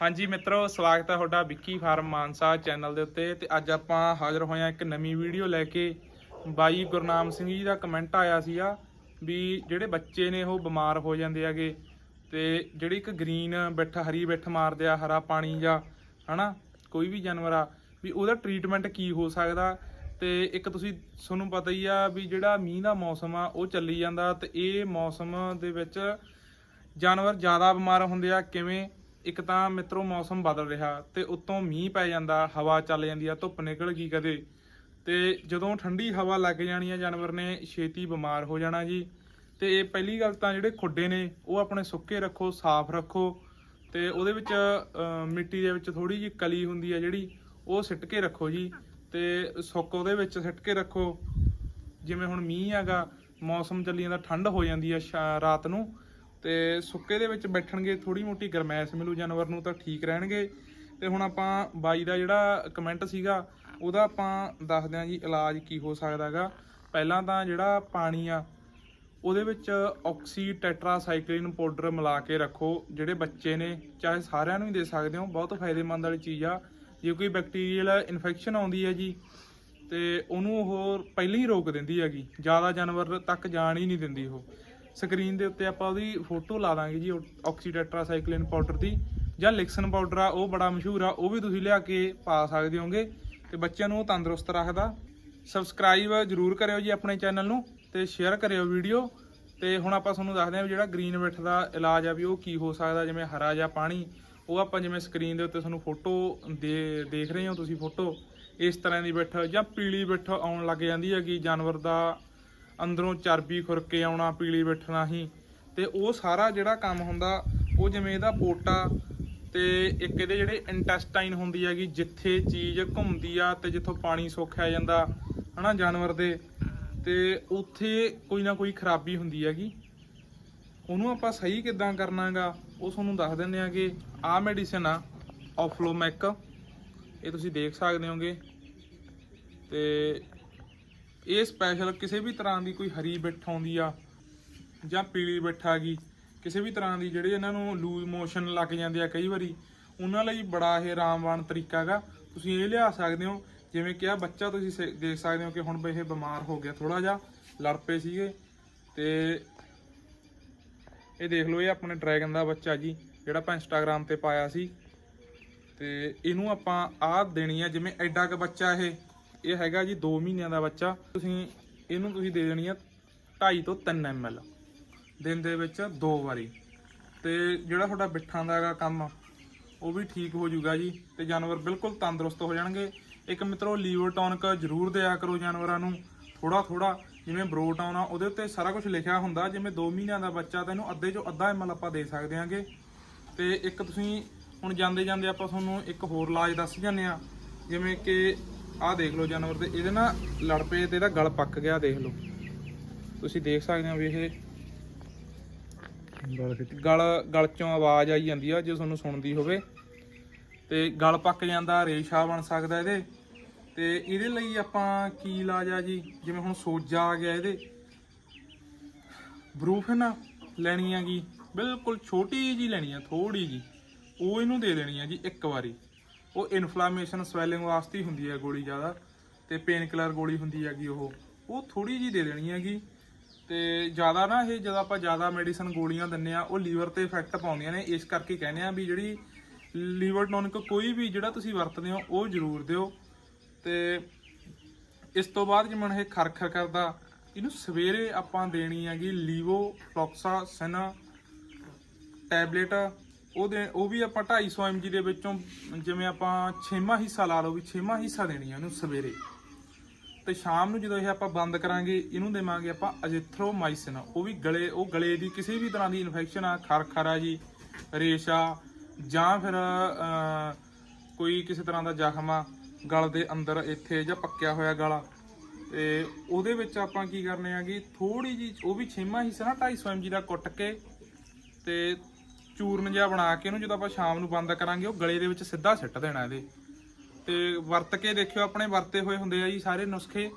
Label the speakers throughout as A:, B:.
A: ਹਾਂਜੀ ਮਿੱਤਰੋ, ਸਵਾਗਤ ਹੈ ਤੁਹਾਡਾ ਵਿੱਕੀ ਫਾਰਮ ਮਾਨਸਾ ਚੈਨਲ ਦੇ ਉੱਤੇ ਤੇ ਅੱਜ ਆਪਾਂ ਹਾਜ਼ਰ ਹੋਏ ਹਾਂ ਇੱਕ ਨਵੀਂ ਵੀਡੀਓ ਲੈ ਕੇ। ਬਾਈ ਗੁਰਨਾਮ ਸਿੰਘ ਜੀ ਦਾ ਕਮੈਂਟ ਆਇਆ ਸੀਗਾ ਵੀ ਜਿਹੜੇ ਬੱਚੇ ਨੇ ਉਹ ਬਿਮਾਰ ਹੋ ਜਾਂਦੇ ਆਗੇ ਤੇ ਜਿਹੜੀ ਇੱਕ ਗ੍ਰੀਨ ਬਿੱਠ, ਹਰੀ ਬਿੱਠ ਮਾਰਦੇ ਆ, ਹਰਾ ਪਾਣੀ ਜਾਂ ਹਨਾ, ਕੋਈ ਵੀ ਜਾਨਵਰ ਆ, ਵੀ ਉਹਦਾ ਟ੍ਰੀਟਮੈਂਟ ਕੀ ਹੋ ਸਕਦਾ ਤੇ ਇੱਕ ਤੁਸੀਂ, ਤੁਹਾਨੂੰ ਪਤਾ ਹੀ ਆ ਵੀ ਜਿਹੜਾ ਮੀਂਹ ਦਾ ਮੌਸਮ ਆ, ਉਹ ਚੱਲੀ ਜਾਂਦਾ ਤੇ ਇਹ ਮੌਸਮ ਦੇ ਵਿੱਚ ਜਾਨਵਰ ਜ਼ਿਆਦਾ ਬਿਮਾਰ ਹੁੰਦੇ ਆ, ਕਿਵੇਂ ਇੱਕ ਤਾਂ ਮਿੱਤਰੋ ਮੌਸਮ ਬਦਲ ਰਿਹਾ ਤੇ ਉੱਤੋਂ ਮੀਂਹ ਪੈ ਜਾਂਦਾ, ਹਵਾ ਚੱਲ ਜਾਂਦੀ ਆ, ਧੁੱਪ ਨਿਕਲ ਗਈ ਕਦੇ। ਤੇ ਜਦੋਂ ਠੰਡੀ ਹਵਾ ਲੱਗ ਜਾਣੀ ਆ, ਜਾਨਵਰ ਨੇ ਛੇਤੀ ਬਿਮਾਰ ਹੋ ਜਾਣਾ ਜੀ। ਤੇ ਇਹ ਪਹਿਲੀ ਗੱਲ ਤਾਂ ਜਿਹੜੇ ਖੁੱਡੇ ਨੇ, ਉਹ ਆਪਣੇ ਸੁੱਕੇ ਰੱਖੋ, ਸਾਫ਼ ਰੱਖੋ। ਤੇ ਉਹਦੇ ਵਿੱਚ ਮਿੱਟੀ ਦੇ ਵਿੱਚ ਥੋੜੀ ਜਿਹੀ ਕਲੀ ਹੁੰਦੀ ਆ ਜਿਹੜੀ, ਉਹ ਸਿੱਟ ਕੇ ਰੱਖੋ ਜੀ। ਤੇ ਸੁੱਕ ਉਹਦੇ ਵਿੱਚ ਸਿੱਟ ਕੇ ਰੱਖੋ। ਜਿਵੇਂ ਹੁਣ ਮੀਂਹ ਹੈਗਾ, ਮੌਸਮ ਚੱਲੀ ਜਾਂਦਾ ਠੰਡ ਹੋ ਜਾਂਦੀ ਆ ਸ਼ਾ- ਰਾਤ ਨੂੰ। ਤੇ ਸੁੱਕੇ ਦੇ ਵਿੱਚ ਬੈਠਣਗੇ ਥੋੜੀ ਮੋਟੀ ਗਰਮੈਸ਼ ਮਿਲੂ ਜਾਨਵਰ ਨੂੰ ਤਾਂ ਠੀਕ ਰਹਿਣਗੇ। ਤੇ ਹੁਣ ਆਪਾਂ ਬਾਈ ਦਾ ਜਿਹੜਾ ਕਮੈਂਟ ਸੀਗਾ, ਉਹਦਾ ਆਪਾਂ ਦੱਸਦੇ ਹਾਂ ਜੀ ਇਲਾਜ ਕੀ ਹੋ ਸਕਦਾ ਸਕਦਾਗਾ ਪਹਿਲਾਂ ਤਾਂ ਜਿਹੜਾ ਪਾਣੀ ਆ, ਉਹਦੇ ਵਿੱਚ ਆਕਸੀ ਟੈਟਰਾਸਾਈਕਲਿਨ ਪਾਊਡਰ ਮਿਲਾ ਕੇ ਰੱਖੋ, ਜਿਹੜੇ ਬੱਚੇ ਨੇ, ਚਾਹੇ ਸਾਰਿਆਂ ਨੂੰ ਹੀ ਦੇ ਸਕਦੇ ਹੋ, ਬਹੁਤ ਫਾਇਦੇਮੰਦ ਵਾਲੀ ਚੀਜ਼ ਆ। ਜੇ ਕੋਈ ਬੈਕਟੀਰੀਅਲ ਇਨਫੈਕਸ਼ਨ ਆਉਂਦੀ ਹੈ ਜੀ, ਤੇ ਉਹਨੂੰ ਉਹ ਪਹਿਲਾਂ ਹੀ ਰੋਕ ਦਿੰਦੀ ਹੈਗੀ, ਜ਼ਿਆਦਾ ਜਾਨਵਰ ਤੱਕ ਜਾਣ ਹੀ ਨਹੀਂ ਦਿੰਦੀ ਉਹ। ਸਕਰੀਨ ਦੇ ਉੱਤੇ ਆਪਾਂ ਉਹਦੀ ਫੋਟੋ ਲਾ ਦਾਂਗੇ ਜੀ ਆਕਸੀ ਟੈਟਰਾਸਾਈਕਲਿਨ ਪਾਊਡਰ ਦੀ ਜਾਂ ਲਿਕਸਨ ਪਾਊਡਰ ਆ, ਉਹ ਬੜਾ ਮਸ਼ਹੂਰ ਆ, ਉਹ ਵੀ ਤੁਸੀਂ ਲਿਆ ਕੇ ਪਾ ਸਕਦੇ ਹੋਗੇ ਤੇ ਬੱਚਿਆਂ ਨੂੰ ਤੰਦਰੁਸਤ ਰੱਖਦਾ। ਸਬਸਕ੍ਰਾਈਬ ਜਰੂਰ ਕਰਿਓ ਜੀ ਆਪਣੇ ਚੈਨਲ ਨੂੰ ਤੇ ਸ਼ੇਅਰ ਕਰਿਓ ਵੀਡੀਓ ਤੇ ਹੁਣ ਆਪਾਂ ਤੁਹਾਨੂੰ ਦੱਸਦੇ ਹਾਂ ਵੀ ਜਿਹੜਾ ਗ੍ਰੀਨ ਬਿੱਠ ਦਾ ਇਲਾਜ ਆ ਵੀ ਉਹ ਕੀ ਹੋ ਸਕਦਾ, ਜਿਵੇਂ ਹਰਾ ਜਾਂ ਪਾਣੀ, ਉਹ ਆਪਾਂ ਜਿਵੇਂ ਸਕਰੀਨ ਦੇ ਉੱਤੇ ਤੁਹਾਨੂੰ ਫੋਟੋ ਦੇ, ਦੇਖ ਰਹੇ ਹੋ ਤੁਸੀਂ ਫੋਟੋ, ਇਸ ਤਰ੍ਹਾਂ ਦੀ ਬਿੱਠ ਜਾਂ ਪੀਲੀ ਬਿੱਠ ਆਉਣ ਲੱਗ ਜਾਂਦੀ ਹੈਗੀ, ਜਾਨਵਰ ਦਾ ਅੰਦਰੋਂ ਚਰਬੀ ਖੁਰ ਕੇ ਆਉਣਾ, ਪੀਲੀ ਬਿੱਠ ਹੀ। ਤੇ ਉਹ ਸਾਰਾ ਜਿਹੜਾ ਕੰਮ ਹੁੰਦਾ, ਉਹ ਜਿਵੇਂ ਇਹਦਾ ਪੋਟਾ ਤੇ ਇੱਕ ਇਹਦੇ ਜਿਹੜੇ ਇੰਟੈਸਟਾਈਨ ਹੁੰਦੀ ਹੈਗੀ, ਜਿੱਥੇ ਚੀਜ਼ ਘੁੰਮਦੀ ਆ ਤੇ ਜਿੱਥੋਂ ਪਾਣੀ ਸੋਖਿਆ ਜਾਂਦਾ, ਹਨਾ, ਜਾਨਵਰ ਦੇ। ਤੇ ਉੱਥੇ ਕੋਈ ਨਾ ਕੋਈ ਖਰਾਬੀ ਹੁੰਦੀ ਹੈਗੀ। ਉਹਨੂੰ ਆਪਾਂ ਸਹੀ ਕਿੱਦਾਂ ਕਰਨਾਗਾ, ਉਹ ਤੁਹਾਨੂੰ ਦੱਸ ਦਿੰਦੇ ਆਗੇ ਆਹ ਮੈਡੀਸਨ ਆ ਆਫਲੋਮੈਕ ਇਹ ਤੁਸੀਂ ਦੇਖ ਸਕਦੇ ਹੋਗੇ। ਤੇ ਇਹ ਸਪੈਸ਼ਲ ਕਿਸੇ ਵੀ ਤਰ੍ਹਾਂ ਦੀ ਕੋਈ ਹਰੀ ਬਿੱਠ ਆਉਂਦੀ ਆ ਜਾਂ ਪੀਲੀ ਬਿੱਠ ਆ ਗਈ, ਕਿਸੇ ਵੀ ਤਰ੍ਹਾਂ ਦੀ ਜਿਹੜੇ ਇਹਨਾਂ ਨੂੰ ਲੂਜ਼ ਮੋਸ਼ਨ ਲੱਗ ਜਾਂਦੇ ਆ ਕਈ ਵਾਰੀ, ਉਹਨਾਂ ਲਈ ਬੜਾ ਇਹ ਆਰਾਮਵਾਨ ਤਰੀਕਾ ਹੈਗਾ। ਤੁਸੀਂ ਇਹ ਲਿਆ ਸਕਦੇ ਹੋ, ਜਿਵੇਂ ਕਿ ਆ ਬੱਚਾ ਤੁਸੀਂ ਸੇ- ਦੇਖ ਸਕਦੇ ਹੋ ਕਿ ਹੁਣ ਇਹ ਬਿਮਾਰ ਹੋ ਗਿਆ ਥੋੜਾ ਜਿਹਾ, ਲੜ ਪਏ ਸੀਗੇ। ਤੇ ਇਹ ਦੇਖ ਲਓ ਇਹ ਆਪਣੇ ਡਰੈਗਨ ਦਾ ਬੱਚਾ ਜੀ, ਜਿਹੜਾ ਆਪਾਂ ਇੰਸਟਾਗ੍ਰam ਤੇ ਪਾਇਆ ਸੀ। ਤੇ ਇਹਨੂੰ ਆਪਾਂ ਆਹ ਦੇਣੀ ਆ, ਜਿਵੇਂ ਐਡਾ ਕ ਬੱਚਾ ਇਹ। ਇਹ ਹੈਗਾ ਜੀ 2 ਮਹੀਨਿਆਂ ਦਾ ਬੱਚਾ। ਤੁਸੀਂ ਇਹਨੂੰ ਤੁਸੀਂ ਦੇ ਦੇਣੀ ਆ 2.5 ਤੋਂ 3 ml ਦਿਨ ਦੇ ਵਿੱਚ ਦੋ ਵਾਰੀ। ਤੇ ਜਿਹੜਾ ਤੁਹਾਡਾ ਬਿੱਠਾਂ ਦਾ ਹੈਗਾ ਕੰਮ, ਉਹ ਵੀ ਠੀਕ ਹੋ ਜਾਊਗਾ ਜੀ ਤੇ ਜਾਨਵਰ ਬਿਲਕੁਲ ਤੰਦਰੁਸਤ ਹੋ ਜਾਣਗੇ। ਇੱਕ ਮਿੱਤਰੋ, ਲੀਵਰ ਟੌਨਿਕ ਜ਼ਰੂਰ ਦਿਆ ਕਰੋ ਜਾਨਵਰਾਂ ਨੂੰ। ਥੋੜਾ ਥੋੜਾ ਜਿਵੇਂ ਬਰੋਟਾਉਨ ਆ ਉਹਦੇ ਉੱਤੇ ਸਾਰਾ ਕੁਝ ਲਿਖਿਆ ਹੁੰਦਾ, ਜਿਵੇਂ 2 ਮਹੀਨਿਆਂ ਦਾ ਬੱਚਾ ਤਾਂ ਇਹਨੂੰ ਅੱਧੇ ਚੋਂ ਅੱਧਾ ml ਆਪਾਂ ਦੇ ਸਕਦੇ ਹਾਂਗੇ ਤੇ ਇੱਕ ਤੁਸੀਂ ਹੁਣ ਜਾਂਦੇ ਜਾਂਦੇ ਆਪਾਂ ਤੁਹਾਨੂੰ ਇੱਕ ਹੋਰ ਇਲਾਜ ਦੱਸ ਜਾਂਦੇ ਆ। ਜਿਵੇਂ ਕਿ ਆਹ ਦੇਖ ਲਓ ਜਾਨਵਰ ਦੇ ਇਹਦੇ ਨਾਲ ਲੜ ਪਏ ਤੇ ਇਹਦਾ ਗਲ ਪੱਕ ਗਿਆ ਦੇਖ ਲਓ। ਤੁਸੀਂ ਦੇਖ ਸਕਦੇ ਹੋ ਵੀ ਇਹ ਗਲ ਗਲ ਚੋਂ ਆਵਾਜ਼ ਆਈ ਜਾਂਦੀ ਆ ਜੇ ਤੁਹਾਨੂੰ ਸੁਣਦੀ ਹੋਵੇ। ਤੇ ਗਲ ਪੱਕ ਜਾਂਦਾ ਰੇਸ਼ਾ ਬਣ ਸਕਦਾ ਇਹਦੇ। ਤੇ ਇਹਦੇ ਲਈ ਆਪਾਂ ਕੀ ਇਲਾਜ ਆ ਜੀ? ਜਿਵੇਂ ਹੁਣ ਸੋਜਾ ਆ ਗਿਆ ਇਹਦੇ। ਬਰੂਫਨ ਲੈਣੀ ਹੈਗੀ ਬਿਲਕੁਲ ਛੋਟੀ ਜੀ ਲੈਣੀ ਆ ਥੋੜੀ ਜੀ ਉਹ ਇਹਨੂੰ ਦੇ ਦੇਣੀ ਆ ਜੀ ਇੱਕ ਵਾਰੀ। ਉਹ ਇਨਫਲੇਮੇਸ਼ਨ ਸਵੈਲਿੰਗ ਵਾਸਤੇ ਹੀ ਹੁੰਦੀ ਹੈ ਗੋਲੀ ਜ਼ਿਆਦਾ ਤੇ ਪੇਨ ਕਿਲਰ ਗੋਲੀ ਹੁੰਦੀ ਹੈਗੀ ਉਹ। ਉਹ ਥੋੜੀ ਜੀ ਦੇ ਦੇਣੀ ਹੈਗੀ ਤੇ ਜ਼ਿਆਦਾ ਨਾ ਇਹ ਜਦੋਂ ਆਪਾਂ ਜ਼ਿਆਦਾ ਮੈਡੀਸਨ ਗੋਲੀਆਂ ਦਿੰਨੇ ਆ ਉਹ ਲੀਵਰ ਤੇ ਇਫੈਕਟ ਪਾਉਂਦੀਆਂ ਨੇ। ਇਸ ਕਰਕੇ ਕਹਿੰਦੇ ਆ ਵੀ ਜਿਹੜੀ ਲੀਵਰ ਟੌਨਿਕ ਕੋਈ ਵੀ ਜਿਹੜਾ ਤੁਸੀਂ ਵਰਤਦੇ ਹੋ, ਉਹ ਜ਼ਰੂਰ ਦਿਓ। ਤੇ ਇਸ ਤੋਂ ਬਾਅਦ ਜਿਵੇਂ ਹੁਣ ਇਹ ਖਰਖਰ ਕਰਦਾ, ਇਹਨੂੰ ਸਵੇਰੇ ਆਪਾਂ ਦੇਣੀ ਹੈਗੀ ਲੀਵੋ, ਫਲੋਕਸਾ, ਸੈਨਾ, ਟੈਬਲੇਟ ਉਹ ਦੇ ਉਹ ਵੀ ਆਪਾਂ 250 mg ਦੇ ਵਿੱਚੋਂ ਜਿਵੇਂ ਆਪਾਂ ਛੇਵਾਂ ਹਿੱਸਾ ਲਾ ਲਓ ਵੀ ਛੇਵਾਂ ਹਿੱਸਾ ਦੇਣੀ ਹੈ ਇਹਨੂੰ ਸਵੇਰੇ। ਤੇ ਸ਼ਾਮ ਨੂੰ ਜਦੋਂ ਇਹ ਆਪਾਂ ਬੰਦ ਕਰਾਂਗੇ, ਇਹਨੂੰ ਦੇਵਾਂਗੇ ਆਪਾਂ ਅਜਿਥਰੋਮਾਈਸਿਨ। ਉਹ ਵੀ ਗਲੇ, ਉਹ ਗਲੇ ਦੀ ਕਿਸੇ ਵੀ ਤਰ੍ਹਾਂ ਦੀ ਇਨਫੈਕਸ਼ਨ ਆ, ਖਰਖਰ ਆ ਜੀ, ਰੇਸ਼ਾ ਜਾਂ ਫਿਰ ਕੋਈ ਕਿਸੇ ਤਰ੍ਹਾਂ ਦਾ ਜ਼ਖਮ ਆ, ਗਲ ਦੇ ਅੰਦਰ ਇੱਥੇ ਜਾਂ ਪੱਕਿਆ ਹੋਇਆ ਗਲਾ। ਤੇ ਉਹਦੇ ਵਿੱਚ ਆਪਾਂ ਕੀ ਕਰਨੇ ਆਗੇ ਥੋੜੀ ਜੀ ਉਹ ਵੀ ਛੇਵਾਂ ਹਿੱਸਾ ਨਾ 250 mg ਦਾ ਕੁੱਟ ਕੇ ਤੇ ਚੂਰਨ ਜਿਹਾ ਬਣਾ ਕੇ ਇਹਨੂੰ ਜਦੋਂ ਆਪਾਂ ਸ਼ਾਮ ਨੂੰ ਬੰਦ ਕਰਾਂਗੇ, ਉਹ ਗਲੇ ਦੇ ਵਿੱਚ ਸਿੱਧਾ ਸਿੱਟ ਦੇਣਾ ਇਹਦੇ। ਤੇ ਵਰਤ ਕੇ ਦੇਖਿਓ, ਆਪਣੇ ਵਰਤੇ ਹੋਏ ਹੁੰਦੇ ਆ ਜੀ ਸਾਰੇ ਨੁਸਖੇ।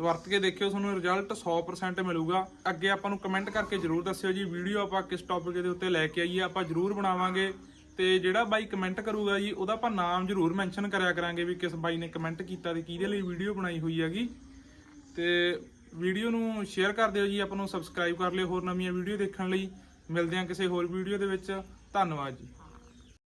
A: ਵਰਤ ਕੇ ਦੇਖਿਓ, ਤੁਹਾਨੂੰ ਰਿਜ਼ਲਟ 100% ਮਿਲੂਗਾ। ਅੱਗੇ ਆਪਾਂ ਨੂੰ ਕਮੈਂਟ ਕਰਕੇ ਜਰੂਰ ਦੱਸਿਓ ਜੀ ਵੀਡੀਓ ਆਪਾਂ ਕਿਸ ਟੌਪਿਕ ਦੇ ਉੱਤੇ ਲੈ ਕੇ ਆਈਏ, ਆਪਾਂ ਜਰੂਰ ਬਣਾਵਾਂਗੇ। ਤੇ ਜਿਹੜਾ ਬਾਈ ਕਮੈਂਟ ਕਰੂਗਾ ਜੀ, ਉਹਦਾ ਆਪਾਂ ਨਾਮ ਜ਼ਰੂਰ ਮੈਂਸ਼ਨ ਕਰਿਆ ਕਰਾਂਗੇ ਵੀ ਕਿਸ ਬਾਈ ਨੇ ਕਮੈਂਟ ਕੀਤਾ ਤੇ ਕਿਹਦੇ ਲਈ ਵੀਡੀਓ ਬਣਾਈ ਹੋਈ ਹੈਗੀ। ਤੇ ਵੀਡੀਓ ਨੂੰ ਸ਼ੇਅਰ ਕਰ ਦਿਓ ਜੀ, ਆਪਾਂ ਨੂੰ ਸਬਸਕ੍ਰਾਈਬ ਕਰ ਲਿਓ ਹੋਰ ਨਵੀਆਂ ਵੀਡੀਓ ਦੇਖਣ ਲਈ। ਮਿਲਦੇ ਹਾਂ ਕਿਸੇ ਹੋਰ ਵੀਡੀਓ ਦੇ ਵਿੱਚ। ਧੰਨਵਾਦ ਜੀ।